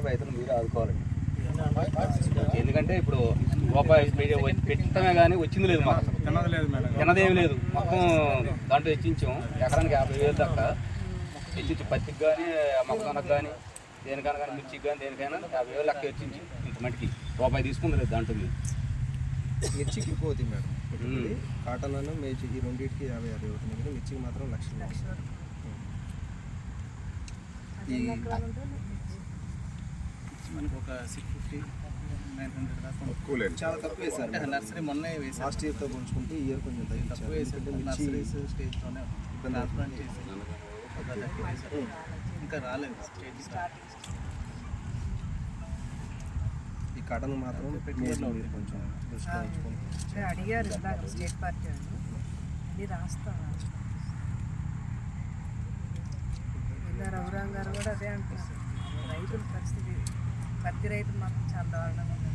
అంటే రైతులు మీరు ఆదుకోవాలండి ఎందుకంటే ఇప్పుడు రూపాయి పెట్టడమే కానీ వచ్చింది లేదు మాకు. తిన్నది లేదు మొత్తం దాంట్లో హెచ్చించాం ఎకరానికి యాభై వేలు దాకా. హెచ్చించి పత్తికి కానీ మొక్కజొన్నకు కానీ దేనికైనా కానీ మిర్చికి కానీ దేనికైనా యాభై వేలు లెక్క హెచ్చించి ఇంత మట్టికి రూపాయి తీసుకుంది లేదు దాంట్లో మేము. మిర్చికి అవుతాయి మేడం. కాటన్ అన్న మేచి ఈ రెండింటికి యాభై యాభై అవుతుంది. కానీ మిర్చికి మాత్రం లక్షలు ఈ మనకు ఒక సిక్స్ ఫిఫ్టీ నైన్ హండ్రెడ్ దాకా చాలా తక్కువ వేసారు అంటే నర్సరీ మొన్నే వేసాం లాస్ట్ ఇయర్తో పోల్చుకుంటే ఈ ఇయర్ కొంచెం తక్కువ తగ్గించారు వేసాం ఎందుకంటే మిర్చి నర్సరీస్ స్టేజ్లోనే ఇబ్బంది ట్రాన్స్ప్లాంట్ చేసి ఇంకా రాలేదు. స్టేజ్ ఈ కాటన్ మాత్రం మీరు మీరు కొంచెం దృష్టిలో అడిగారు ఇందాక స్టేట్ పార్టీ వాళ్ళు ఇది రాస్తాం ఇలా రఘురామ్ గారు కూడా అదే అంటున్నారు. పత్తి రైతు మాత్రం చాలా దారుణంగా ఉంది